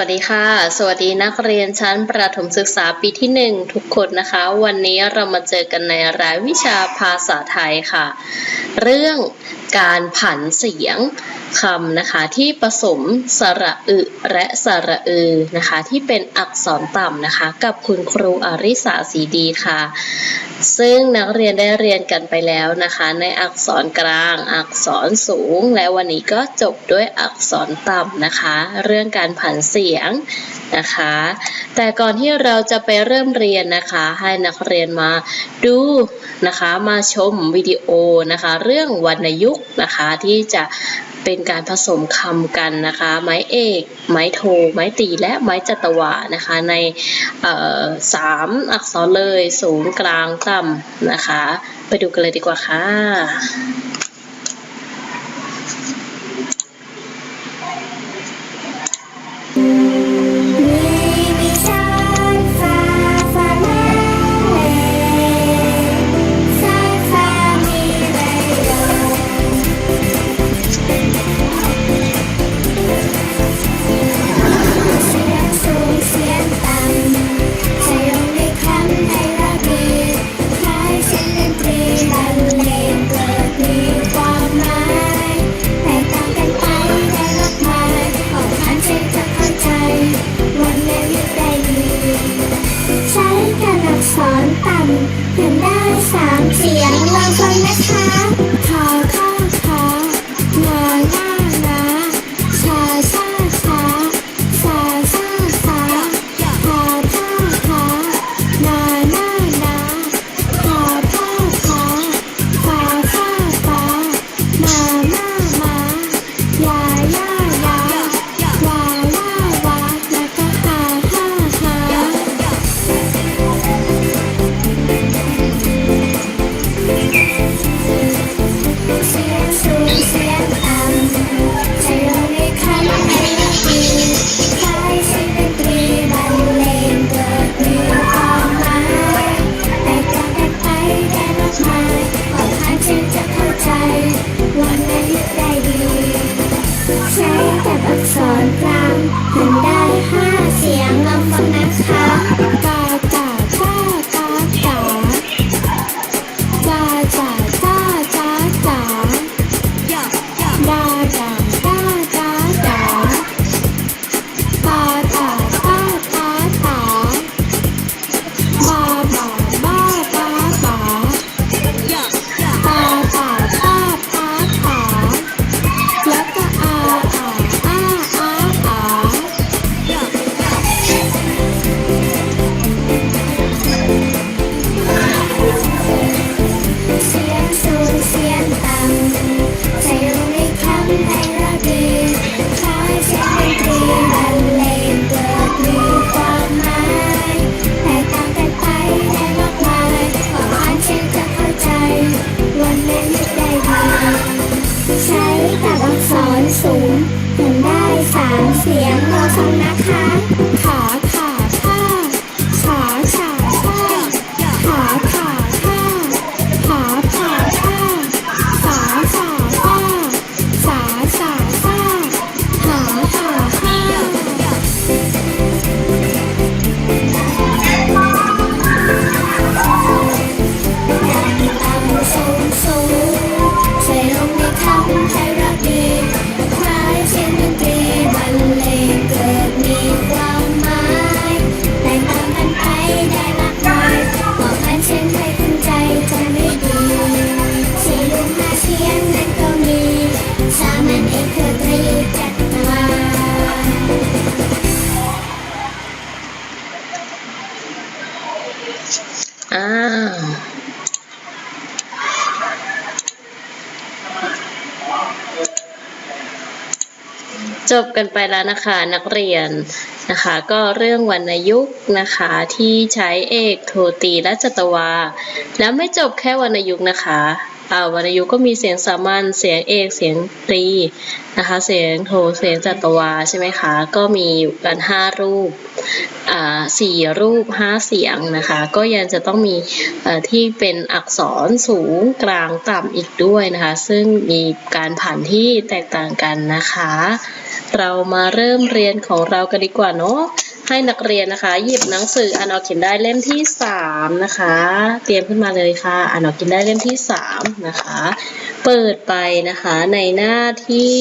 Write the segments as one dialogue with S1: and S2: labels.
S1: วัสดีค่ะ สวัสดีนักเรียนชั้นประถมศึกษาปีที่ 1 ทุกคนนะคะ วันนี้เรามาเจอกันในรายวิชาภาษาไทยค่ะ เรื่องการผันเสียง คำนะคะที่ผสมสระอึและสระอือนะคะที่เป็นอักษรต่ำนะคะ กับคุณครูอาริสาสีดีค่ะ ซึ่งนักเรียนได้เรียนกันไปแล้วนะคะ ในอักษรกลาง อักษรสูง และวันนี้ก็จบด้วยอักษรต่ำนะคะ เรื่องการผันเสียงนะคะ แต่ก่อนที่เราจะไปเริ่มเรียนนะคะ ให้นักเรียนมาดูนะคะมาชมวิดีโอนะคะ เรื่องวรรณยุกต์นะคะที่จะ เป็นการผสมคำกันนะคะ ไม้เอก ไม้โท ไม้ตีและไม้จัตวานะคะ ในสามอักษรเลยสูงกลางต่ำนะคะ ไปดูกันเลยดีกว่าค่ะ
S2: มี สอนต่ำเรียนได้สามเสียงลองฟังนะคะ จ
S1: บกันไปแล้วนะคะนักเรียนนะคะ ก็เรื่องวรรณยุกต์นะคะที่ใช้เอกโทตีและจัตวา แล้วไม่จบแค่วรรณยุกต์นะคะอ่าวรรณยุกต์ก็มีเสียงสามัญเสียงเอกเสียงตรีนะคะ เสียงโทเสียงจัตวาใช่ไหมคะ ก็มีอยู่กันห้ารูป สี่รูปห้าเสียงนะคะ ก็ยังจะต้องมีที่เป็นอักษรสูงกลางต่ำอีกด้วยนะคะ ซึ่งมีการผันที่แตกต่างกันนะคะ เรามาเริ่มเรียนของเรากันดีกว่าเนาะให้นักเรียนนะคะ หยิบหนังสืออ่านออกเขียนได้เล่มที่สามนะคะ เตรียมขึ้นมาเลยค่ะอ่านออกเขียนได้เล่มที่สามนะคะ เปิดไปนะคะในหน้าที่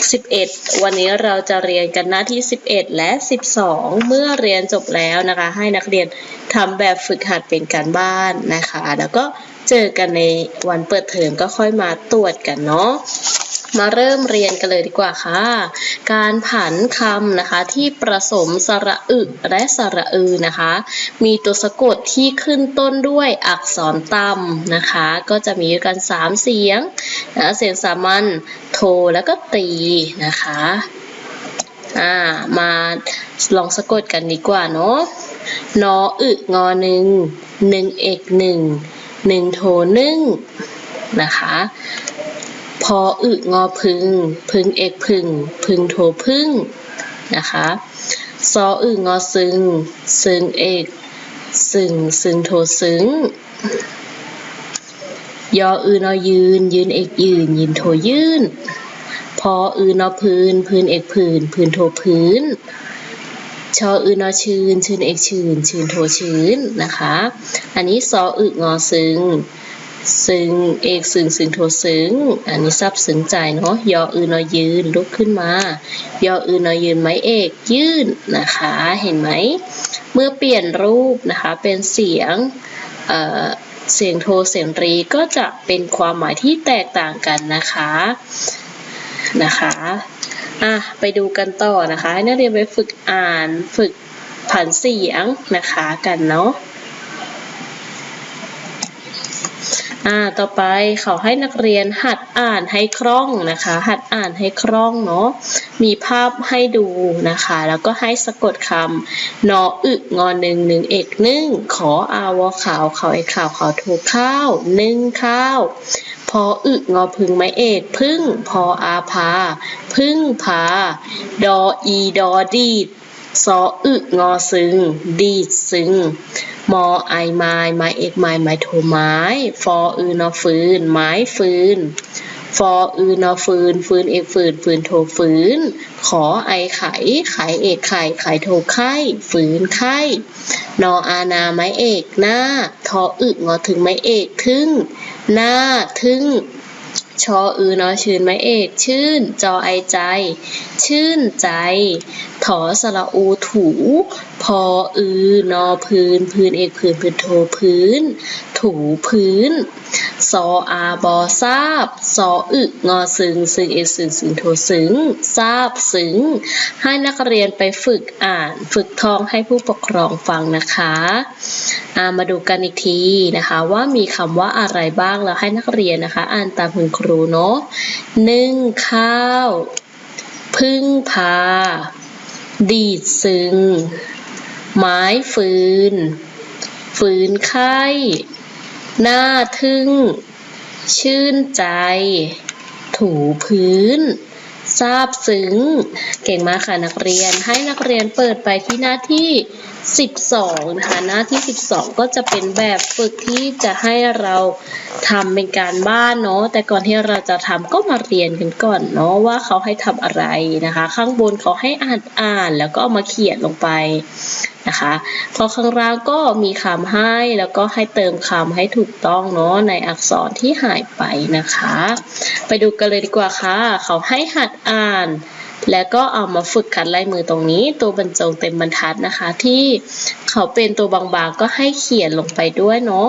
S1: 11 วันนี้เราจะเรียนกันหน้าที่ 11 และ 12 เมื่อเรียนจบแล้วนะคะ ให้นักเรียนทำแบบฝึกหัดเป็นการบ้านนะคะ แล้วก็เจอกันในวันเปิดเทอมก็ค่อยมาตรวจกันเนาะ มาเริ่มเรียนกันเลยดีกว่าค่ะ การผันคำนะคะที่ประสมสระอึและสระอือนะคะ มีตัวสะกดที่ขึ้นต้นด้วยอักษรต่ำนะคะ ก็จะมีกัน 3 เสียงนะเสียงสามัญโทแล้วก็ตีนะคะอ่ามาลองสะกดกันดีกว่าเนาะนออึงอหนึ่งหนึ่งเอกหนึ่งหนึ่งโทหนึ่งนะคะ พออึงอพึง พึงเอกพึง พึงโทพึ่งนะคะซออึงอซึง ซึงเอกซึงซึงโทซึงยออือนอยืน ยืนเอกยืน ยืนโทยืน พออือนอพื้น พื้นเอกพื้น พื้นโทพื้น ชออือนอชื่นชื่นเอกชื่นชื่นโทชื้นนะคะ อันนี้ซออึงอซึง ซึ่งเอกซึ่งซึ่งโทซึ่งอันนี้ซับซึ้งใจเนาะยออือนอยืนลุกขึ้นมา ยออือนอยืนไม้เอกยืนนะคะเห็นไหมเมื่อเปลี่ยนรูปนะคะเป็นเสียงเเสียงโทเสียงรีก็จะเป็นความหมายที่แตกต่างกันนะคะนะคะอะไปดูกันต่อนะคะให้นักเรียนไปฝึกอ่านฝึกผันเสียงนะคะกันเนาะ อ่าต่อไปเขาให้นักเรียนหัดอ่านให้คล่องนะคะ หัดอ่านให้คล่องเนาะมีภาพให้ดูนะคะ แล้วก็ให้สะกดคำนออึงอหนึ่งหนึ่งเอกหนึ่งขออาวอขาวเขาไอขาวเขาถูกข้าวหนึ่งข้าวพออึงอพึงไม้เอกพึ่งพออาพาพึ่งพาดออีดอดีด ซออึงอซึง ดีดซึง มอไอไม้ไม้เอกไม้ไม้โทไม้ ฟออือนอฟืน ไม้ฟืน ฟออือนอฟืน ฟืนเอกฟืน ฟืนโทฟืน ขอไอไข่ไข่เอกไข่ไข่โทไข่ฟืนไข่นออานาไม้เอกหน้า ทออึงอถึงไม้เอกทึ่ง หน้าทึ่ง ชออือนอชื่นไม้เอก ชื่น จอไอใจ ชื่นใจ ถอสระอูถู พออือนอพื้น พื้นเอกพื้นพื้นโทพื้น ถูพื้น ซออาบอทราบซออึงอซึงซึงเอซึงซึงโทซึงทราบซึงให้นักเรียนไปฝึกอ่าน ฝึกท่องให้ผู้ปกครองฟังนะคะามาดูกันอีกทีนะคะว่ามีคำว่าอะไรบ้างแล้วให้นักเรียนนะคะ อ่านตามคุณครูเนาะนึ่งข้าว พึ่งพา ดีดซึง ไม้ฟืน ฟืนไข้ น้าทึ่ง ชื่นใจ ถูพื้นซาบซึ้ง เก่งมากค่ะนักเรียน ให้นักเรียนเปิดไปที่หน้าที่ 12นะคะหน้าที่ 12 ก็จะเป็นแบบฝึกที่จะให้เราทำเป็นการบ้านเนาะแต่ก่อนที่เราจะทำก็มาเรียนกันก่อนเนาะว่าเขาให้ทำอะไรนะคะ ข้างบนเขาให้อ่านอ่านแล้วก็เอามาเขียนลงไปนะคะพอข้างล่างก็มีคำให้แล้วก็ให้เติมคำให้ถูกต้องเนาะในอักษรที่หายไปนะคะ ไปดูกันเลยดีกว่าค่ะ เขาให้หัดอ่าน แล้วก็เอามาฝึกขัดลายมือตรงนี้ ตัวบรรจงเต็มบรรทัดนะคะ ที่เขาเป็นตัวบางๆก็ให้เขียนลงไปด้วยเนาะ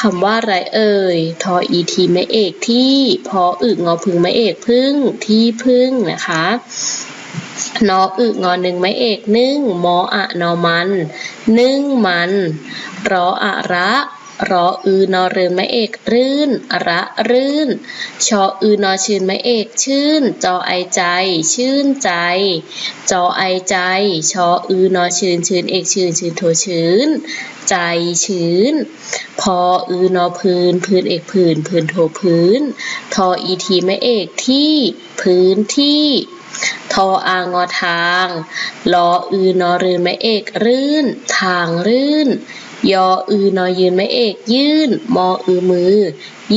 S1: คำว่าไรเอ่ย ทออีทีไม่เอกที่พออึงอพึงไม่เอกพึ่งที่พึ่งนะคะนออึงอหนึ่งไม้เอกนึ่งมออะนอมัน นึ่งมันรออะระ รออือนอเรือไม้เอกรื่น ระรื่น ชออือนอชื่นไม้เอกชื่น จอไอใจ ชื่นใจ จอไอใจ ชออือนอชื่นชื่นเอกชื่นชื่นโทชื่น ใจชื้น พออือนอพื้น พื้นเอกพื้น พื้นโทพื้น ทออีทีไม้เอกที่พื้นที่ทออางอทาง ลออือนอรือไม้เอก รื่น ทางรื่น ยออือนอยืนไม่เอก ยื่น มออือมือ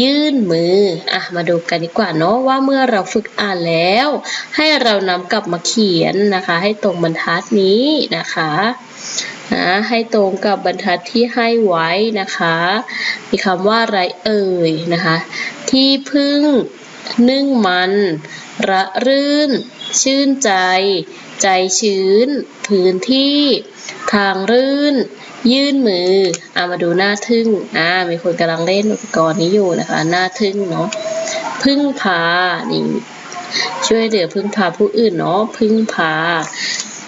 S1: ยื่นมือ อะ มาดูกันดีกว่าเนาะว่าเมื่อเราฝึกอ่านแล้ว ให้เรานำกลับมาเขียนนะคะ ให้ตรงบรรทัดนี้นะคะนะให้ตรงกับบรรทัดที่ให้ไว้นะคะ มีคำว่าไรเอ่ยนะคะ ที่พึ่งนึ่งมัน ระรื่น ชื่นใจ ใจชื้น พื้นที่ ทางรื่น ยื่นมือเอะมาดูหน้าทึ่งอ่ามีคนกำลังเล่นอุปกรณ์นี้อยู่นะคะ หน้าทึ่งเนาะพึ่งพานี่ช่วยเหลือพึ่งพาผู้อื่นเนาะพึ่งพา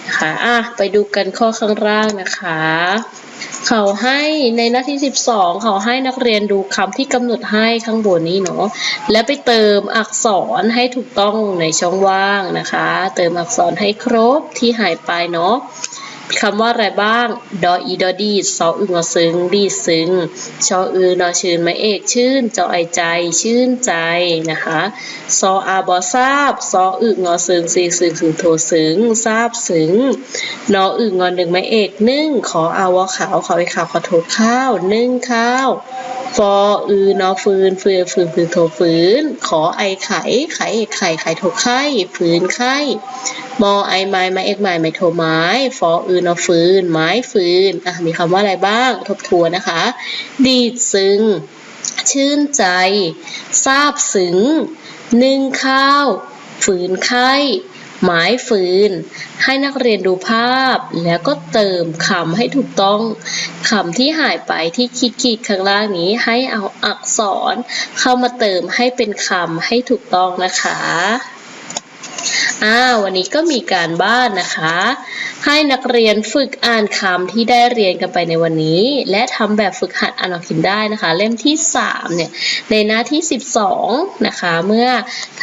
S1: นะคะอะไปดูกันข้อข้างล่างนะคะ เขาให้ในหน้าที่ 12 เขาให้นักเรียนดูคำที่กำหนดให้ข้างบนนี้เนาะและไปเติมอักษรให้ถูกต้องในช่องว่างนะคะ เติมอักษรให้ครบที่หายไปเนาะ คำว่าอะไรบ้าง ดออีดอดีซออึงอซึ้งดีซึ้ง ชออือนอชื่นไม้เอกชื่น จอไอใจ ชื่นใจนะคะ ซออาบอทราบ ซออึงอซึ้งสีซึ้งสึงโทซึ้งทราบซึ้ง นออึงอหนึ่งไม้เอกนึ่ง ขออาวอขาวขอไอขาวขอโทข้าว นึ่งข้าวฟออือนอฟืนฟืนฟืนฟืนโทฟืน ขอไอไข่ไข่ไข่ไข่โทไข่ ฟืนไข่ มอไอไม้ไม้เอกไม้ไม้โทไม้ฟออือนอฟืน ไม้ฟืนอะมีคำว่าอะไรบ้างทบทวนนะคะ ดีดซึ้งชื่นใจทราบซึ้งนึ่งข้าว ฝืนไข้หมายฝืน ให้นักเรียนดูภาพ แล้วก็เติมคำให้ถูกต้องคำที่หายไปที่คิดขีดข้างล่างนี้ให้เอาอักษรเข้ามาเติมให้เป็นคำให้ถูกต้องนะคะ อ่าวันนี้ก็มีการบ้านนะคะ ให้นักเรียนฝึกอ่านคำที่ได้เรียนกันไปในวันนี้ และทำแบบฝึกหัดอ่านออกเขียนได้นะคะ เล่มที่ 3 เนี่ย ในหน้าที่ 12 นะคะ เมื่อ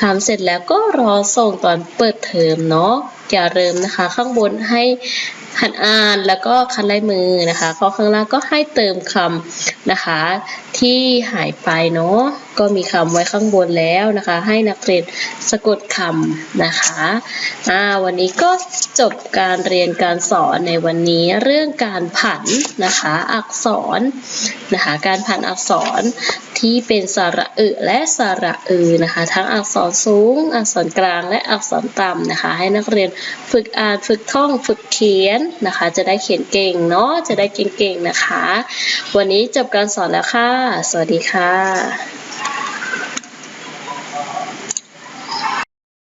S1: ทำเสร็จแล้วก็รอส่งตอนเปิดเทอมเนาะอย่าลืมนะคะ ข้างบนให้หัดอ่านแล้วก็คัดลายมือนะคะข้อข้างล่างก็ให้เติมคำนะคะ ที่หายไปเนาะก็มีคำไว้ข้างบนแล้วนะคะ ให้นักเรียนสะกดคำนะคะอ่าวันนี้ก็จบการเรียนการสอนในวันนี้เรื่องการผันนะคะอักษรนะคะการผันอักษรที่เป็นสระอึและสระอือนะคะ ทั้งอักษรสูง อักษรกลางและอักษรต่ำนะคะ ให้นักเรียนฝึกอ่านฝึกท่องฝึกเขียนนะคะ จะได้เขียนเก่งเนาะจะได้เก่งๆนะคะ วันนี้จบการสอนแล้วค่ะ สวัสดีค่ะ